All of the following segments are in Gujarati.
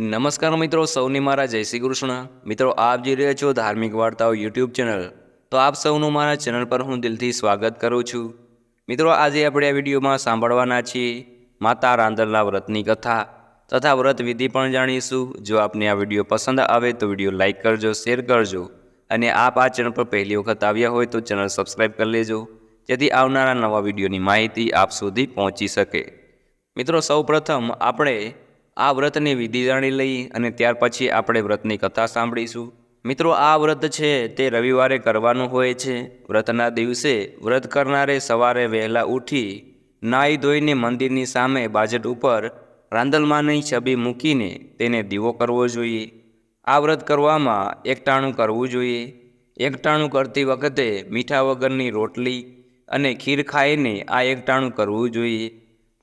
નમસ્કાર મિત્રો, સૌને મારા જય શ્રી કૃષ્ણ. મિત્રો, આપ જોઈ રહ્યા છો ધાર્મિક વાર્તાઓ યુટ્યુબ ચેનલ. તો આપ સૌનું મારા ચેનલ પર હું દિલથી સ્વાગત કરું છું. મિત્રો, આજે આપણે આ વિડીયોમાં સાંભળવાના છીએ માતા રાંદલના વ્રતની કથા. તથા વ્રત વિધિ પણ જાણીશું. જો આપને આ વીડિયો પસંદ આવે તો વીડિયો લાઇક કરજો, શેર કરજો. અને આપ આ ચેનલ પર પહેલી વખત આવ્યા હોય તો ચેનલ સબસ્ક્રાઈબ કરી લેજો. જેથી આવનારા નવા વિડીયોની માહિતી આપ સુધી પહોંચી શકે. મિત્રો સૌ પ્રથમ આપણે આ વ્રતની વિધિ જાણી લઈ અને ત્યાર પછી આપણે વ્રતની કથા સાંભળીશું. મિત્રો, આ વ્રત છે તે રવિવારે કરવાનું હોય છે. વ્રતના દિવસે વ્રત કરનારે સવારે વહેલા ઉઠી નાહી ધોઈને મંદિરની સામે બાજટ ઉપર રાંદલમાની છબી મૂકીને તેને દીવો કરવો જોઈએ. આ વ્રત કરવામાં એકટાણું કરવું જોઈએ. એકટાણું કરતી વખતે મીઠા વગરની રોટલી અને ખીર ખાઈને આ એકટાણું કરવું જોઈએ.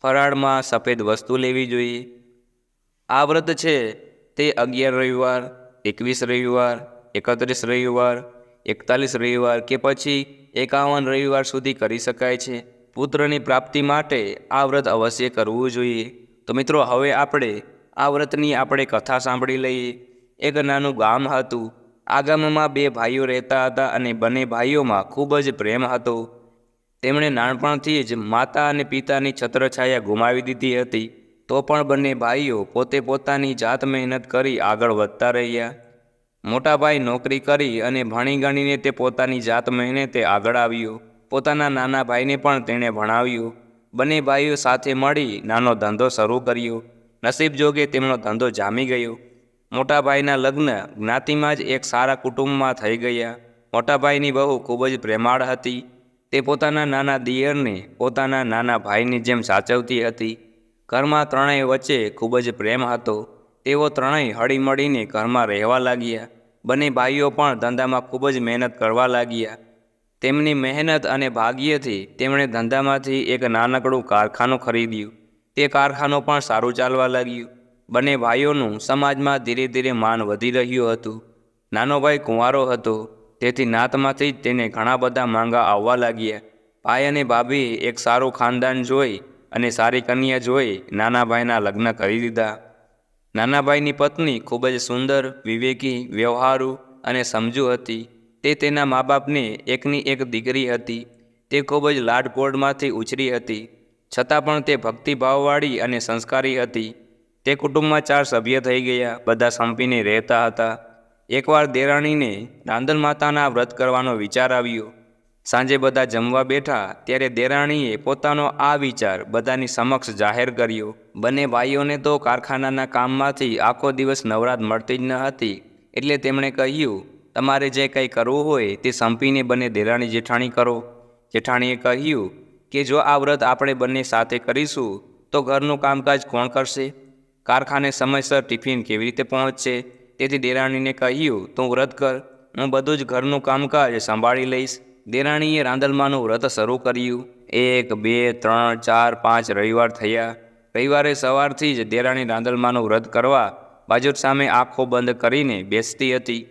ફરાળમાં સફેદ વસ્તુ લેવી જોઈએ. આ વ્રત છે તે અગિયાર રવિવાર, એકવીસ રવિવાર, એકત્રીસ રવિવાર, એકતાલીસ રવિવાર કે પછી એકાવન રવિવાર સુધી કરી શકાય છે. પુત્રની પ્રાપ્તિ માટે આ વ્રત અવશ્ય કરવું જોઈએ. તો મિત્રો, હવે આપણે આ વ્રતની આપણે કથા સાંભળી લઈએ. એક નાનું ગામ હતું. આ ગામમાં બે ભાઈઓ રહેતા હતા અને બંને ભાઈઓમાં ખૂબ જ પ્રેમ હતો. તેમણે નાનપણથી જ માતા અને પિતાની છત્રછાયા ગુમાવી દીધી હતી. તો પણ બંને ભાઈઓ પોતે પોતાની જાત મહેનત કરી આગળ વધતા રહ્યા. મોટા ભાઈ નોકરી કરી અને ભણી ગણીને તે પોતાની જાત મહેનતે આગળ આવ્યો. પોતાના નાના ભાઈને પણ તેણે ભણાવ્યું. બંને ભાઈઓ સાથે મળી નાનો ધંધો શરૂ કર્યો. નસીબ જોગે તેમનો ધંધો જામી ગયો. મોટા ભાઈના લગ્ન જ્ઞાતિમાં જ એક સારા કુટુંબમાં થઈ ગયા. મોટાભાઈની બહુ ખૂબ જ પ્રેમાળ હતી. તે પોતાના નાના દિયરને પોતાના નાના ભાઈની જેમ સાચવતી હતી. ઘરમાં ત્રણેય વચ્ચે ખૂબ જ પ્રેમ હતો. તેઓ ત્રણેય હળીમળીને ઘરમાં રહેવા લાગ્યા. બંને ભાઈઓ પણ ધંધામાં ખૂબ જ મહેનત કરવા લાગ્યા. તેમની મહેનત અને ભાગ્યથી તેમણે ધંધામાંથી એક નાનકડું કારખાનું ખરીદ્યું. તે કારખાનું પણ સારું ચાલવા લાગ્યું. બંને ભાઈઓનું સમાજમાં ધીરે ધીરે માન વધી રહ્યું હતું. નાનો ભાઈ કુંવારો હતો. તેથી નાતમાંથી જ તેને ઘણા બધા માંગા આવવા લાગ્યા. ભાઈ અને ભાભી એક સારું ખાનદાન જોઈ અને સારી કન્યા જોઈ નાના ભાઈના લગ્ન કરી દીધા. નાના ભાઈની પત્ની ખૂબ જ સુંદર, વિવેકી, વ્યવહારુ અને સમજુ હતી. તે તેના મા બાપને એકની એક દીકરી હતી. તે ખૂબ જ લાડકોડમાંથી ઉછરી હતી. છતાં પણ તે ભક્તિભાવવાળી અને સંસ્કારી હતી. તે કુટુંબમાં ચાર સભ્ય થઈ ગયા, બધા સંપીને રહેતા હતા. એકવાર દેરાણીને રાંદલ માતાના વ્રત કરવાનો વિચાર આવ્યો. સાંજે બધા જમવા બેઠા, ત્યારે દેરાણીએ પોતાનો આ વિચાર બધાની સમક્ષ જાહેર કર્યો. બંને ભાઈઓને તો કારખાનાના કામમાંથી આખો દિવસ નવરાત મળતી જ ન હતી. એટલે તેમણે કહ્યું, તમારે જે કંઈ કરવું હોય તે સંપીને બંને દેરાણી જેઠાણી કરો. જેઠાણીએ કહ્યું, કે જો આ વ્રત આપણે બંને સાથે કરીશું, તો ઘરનું કામકાજ કોણ કરશે? કારખાને સમયસર ટિફિન કેવી રીતે પહોંચશે? તેથી દેરાણીને કહ્યું, તું વ્રત કર, હું બધું જ ઘરનું કામકાજ સંભાળી લઈશ. દેરાણીએ રાંદલમાનું વ્રત શરૂ કર્યું. એક, બે, ત્રણ, ચાર, પાંચ રવિવાર થયા. રવિવારે સવારથી જ દેરાણી રાંદલમાનું વ્રત કરવા બાજુટ સામે આંખો બંધ કરીને બેસતી હતી.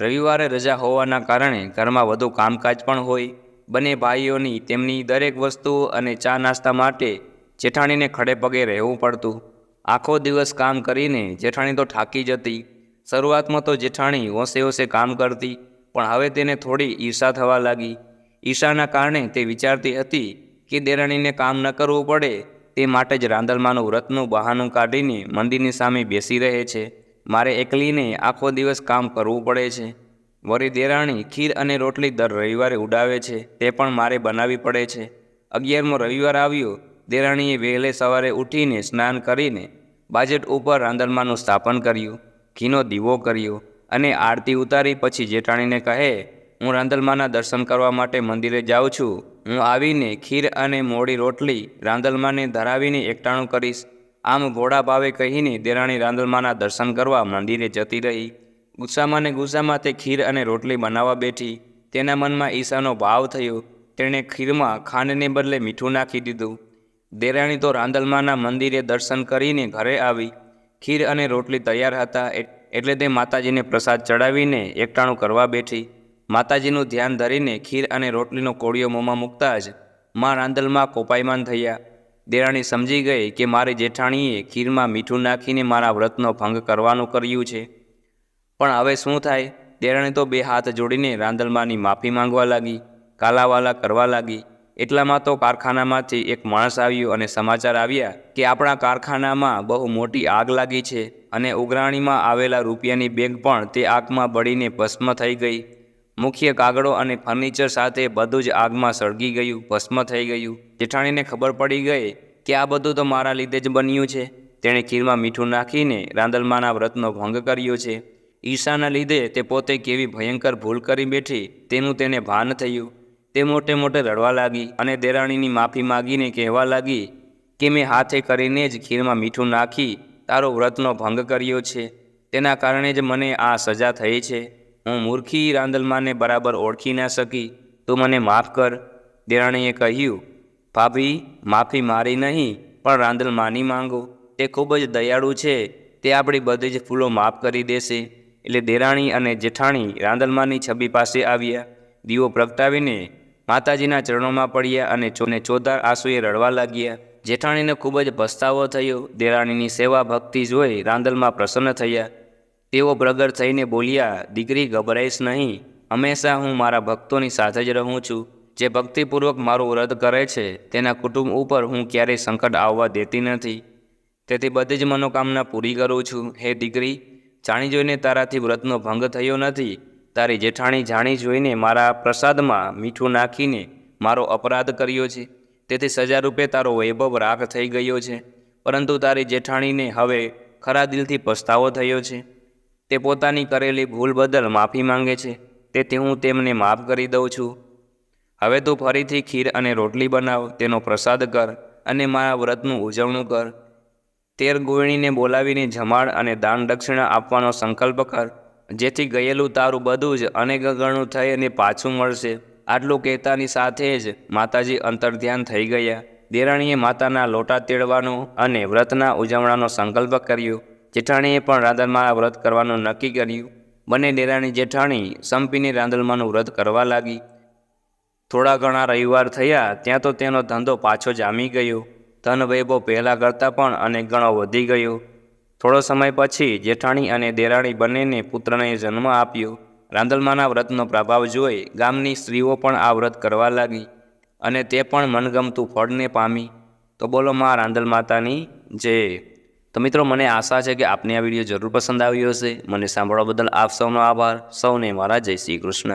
રવિવારે રજા હોવાના કારણે ઘરમાં વધુ કામકાજ પણ હોય. બંને ભાઈઓની તેમની દરેક વસ્તુ અને ચા નાસ્તા માટે જેઠાણીને ખડે પગે રહેવું પડતું. આખો દિવસ કામ કરીને જેઠાણી તો થાકી જતી. શરૂઆતમાં તો જેઠાણી હોંશે હોંશે કામ કરતી. પણ હવે તેને થોડી ઈર્ષા થવા લાગી. ઈર્ષાના કારણે તે વિચારતી હતી કે દેરાણીને કામ ન કરવું પડે તે માટે જ રાંદલમાનું વ્રતનું બહાનું કાઢીને મંદિરની સામે બેસી રહે છે. મારે એકલીને આખો દિવસ કામ કરવું પડે છે. વળી દેરાણી ખીર અને રોટલી દર રવિવારે ઉડાવે છે, તે પણ મારે બનાવવી પડે છે. અગિયારમો રવિવાર આવ્યો, દેરાણીએ વહેલે સવારે ઉઠીને સ્નાન કરીને બાજેટ ઉપર રાંદલમાનું સ્થાપન કર્યું, ઘીનો દીવો કર્યો. અને આરતી ઉતારી પછી જેઠાણીને કહે, હું રાંદલમાના દર્શન કરવા માટે મંદિરે જાઉં છું. હું આવીને ખીર અને મોડી રોટલી રાંદલમાને ધરાવીને એકટાણું કરીશ. આમ ઘોડા ભાવે કહીને દેરાણી રાંદલમાના દર્શન કરવા મંદિરે જતી રહી. ગુસ્સામાં ને ગુસ્સામાં તે ખીર અને રોટલી બનાવવા બેઠી. તેના મનમાં ઈશાનો ભાવ થયો. તેણે ખીરમાં ખાંડને બદલે મીઠું નાખી દીધું. દેરાણી તો રાંદલમાના મંદિરે દર્શન કરીને ઘરે આવી. ખીર અને રોટલી તૈયાર હતા. એટલે તે માતાજીને પ્રસાદ ચડાવીને એકટાણું કરવા બેઠી. માતાજીનું ધ્યાન ધરીને ખીર અને રોટલીનો કોળિયો મોંમાં મૂકતા જ માં રાંદલમાં કોપાયમાન થયા. દેરાણી સમજી ગઈ કે મારી જેઠાણીએ ખીરમાં મીઠું નાખીને મારા વ્રતનો ભંગ કરવાનું કર્યું છે. પણ હવે શું થાય? દેરાણી તો બે હાથ જોડીને રાંદલમાની માફી માંગવા લાગી, કાલાવાલા કરવા લાગી. એટલામાં તો કારખાનામાંથી એક માણસ આવ્યું અને સમાચાર આવ્યા કે આપણા કારખાનામાં બહુ મોટી આગ લાગી છે અને ઉઘરાણીમાં આવેલા રૂપિયાની બેગ પણ તે આગમાં બળીને ભસ્મ થઈ ગઈ. મુખ્ય કાગળો અને ફર્નિચર સાથે બધું જ આગમાં સળગી ગયું, ભસ્મ થઈ ગયું. જેઠાણીને ખબર પડી ગઈ કે આ બધું તો મારા લીધે જ બન્યું છે. તેણે ખીરમાં મીઠું નાખીને રાંદલમાના વ્રતનો ભંગ કર્યો છે. ઈર્ષાના લીધે તે પોતે કેવી ભયંકર ભૂલ કરી બેઠી તેનું તેને ભાન થયું. તે મોટે મોટે રડવા લાગી અને દેરાણીની માફી માગીને કહેવા લાગી કે મેં હાથે કરીને જ ખીરમાં મીઠું નાખી તારો વ્રતનો ભંગ કર્યો છે. તેના કારણે જ મને આ સજા થઈ છે. હું મૂર્ખી રાંદલમાને બરાબર ઓળખી ના શકી. તું મને માફ કર. દેરાણીએ કહ્યું, ભાભી, માફી મારી નહીં, પણ રાંદલમાની માંગો. તે ખૂબ જ દયાળુ છે. તે આપણી બધી જ ફૂલો માફ કરી દેશે. એટલે દેરાણી અને જેઠાણી રાંદલમાની છબી પાસે આવ્યા. દીવો પ્રગટાવીને માતાજીના ચરણોમાં પડ્યા અને ચોને ચોધાર આંસુએ રડવા લાગ્યા જેઠાણીને ખૂબ જ પસ્તાવો થયો. દેરાણીની સેવા ભક્તિ જોઈ રાંદલમાં પ્રસન્ન થયા. તેઓ પ્રગટ થઈને બોલ્યા, દીકરી, ગભરાઈશ નહીં. હંમેશા હું મારા ભક્તોની સાથે જ રહું છું. જે ભક્તિપૂર્વક મારું વ્રત કરે છે, તેના કુટુંબ ઉપર હું ક્યારેય સંકટ આવવા દેતી નથી. તેથી બધી જ મનોકામના પૂરી કરું છું. હે દીકરી, જાણી જોઈને તારાથી વ્રતનો ભંગ થયો નથી. તારી જેઠાણી જાણી જોઈને મારા પ્રસાદમાં મીઠું નાખીને મારો અપરાધ કર્યો છે. તેથી સજા રૂપે તારો વૈભવ રાખ થઈ ગયો છે. પરંતુ તારી જેઠાણીને હવે ખરા દિલથી પસ્તાવો થયો છે. તે પોતાની કરેલી ભૂલ બદલ માફી માંગે છે. તેથી હું તેમને માફ કરી દઉં છું. હવે તું ફરીથી ખીર અને રોટલી બનાવ, તેનો પ્રસાદ કર અને મારા વ્રતનું ઉજવણું કર. તેર ગોળણીને બોલાવીને જમાડ અને દાન દક્ષિણા આપવાનો સંકલ્પ કર. જેથી ગયેલું તારું બધું જ અનેક ગણું થઈ અને પાછું મળશે. આટલું કહેતાની સાથે જ માતાજી અંતર્ધ્યાન થઈ ગયા. દેરાણીએ માતાના લોટા તેડવાનો અને વ્રતના ઉજવણાનો સંકલ્પ કર્યો. જેઠાણીએ પણ રાંદલમાળા વ્રત કરવાનું નક્કી કર્યું. બંને દેરાણી જેઠાણી સંપીને રાંદલમાનું વ્રત કરવા લાગી. થોડા ઘણા રવિવાર થયા ત્યાં તો તેનો ધંધો પાછો જામી ગયો. ધન વૈભવ પહેલાં કરતાં પણ અનેક ગણો વધી ગયો. થોડો સમય પછી જેઠાણી અને દેરાણી બંનેને પુત્રને જન્મ આપ્યો. રાંદલમાના વ્રતનો પ્રભાવ જોઈ ગામની સ્ત્રીઓ પણ આ વ્રત કરવા લાગી અને તે પણ મનગમતું ફળને પામી. તો બોલો માં રાંદલ માતાની જય. તો મિત્રો, મને આશા છે કે આપને આ વીડિયો જરૂર પસંદ આવ્યો હશે. મને સાંભળવા બદલ આપ સૌનો આભાર. સૌને મારા જય શ્રી કૃષ્ણ.